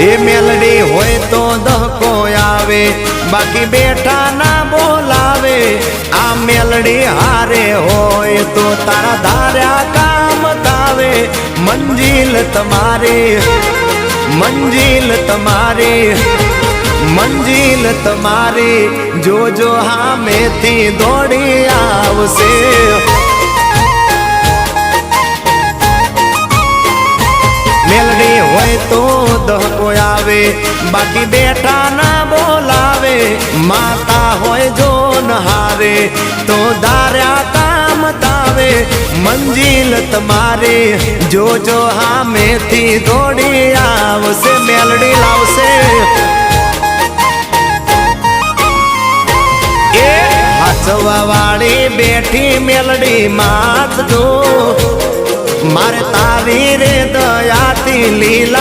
એ મેલડી હોય તો દહકો આવે બાકી બેઠા ના બોલાવે આ મેલડી હારે હોય તો તારા ધાર્યા કામ તાવે મંજિલ તમારી મંજિલ તમારી મંજિલ તમારી જોજો હામેથી દોડી આવશે મેલડી હોય તો દહકો બાકી બેઠા ના બોલાવે, માતા હોય જો નહારે તો દાર્યા કામ તાવે. મંજિલ તમારે, જોજો હામેથી દોડી આવશે, મેલડી લાવશે. એ વાળી બેઠી મેલડી માથ જો મારે તારી રે દયાથી લીલા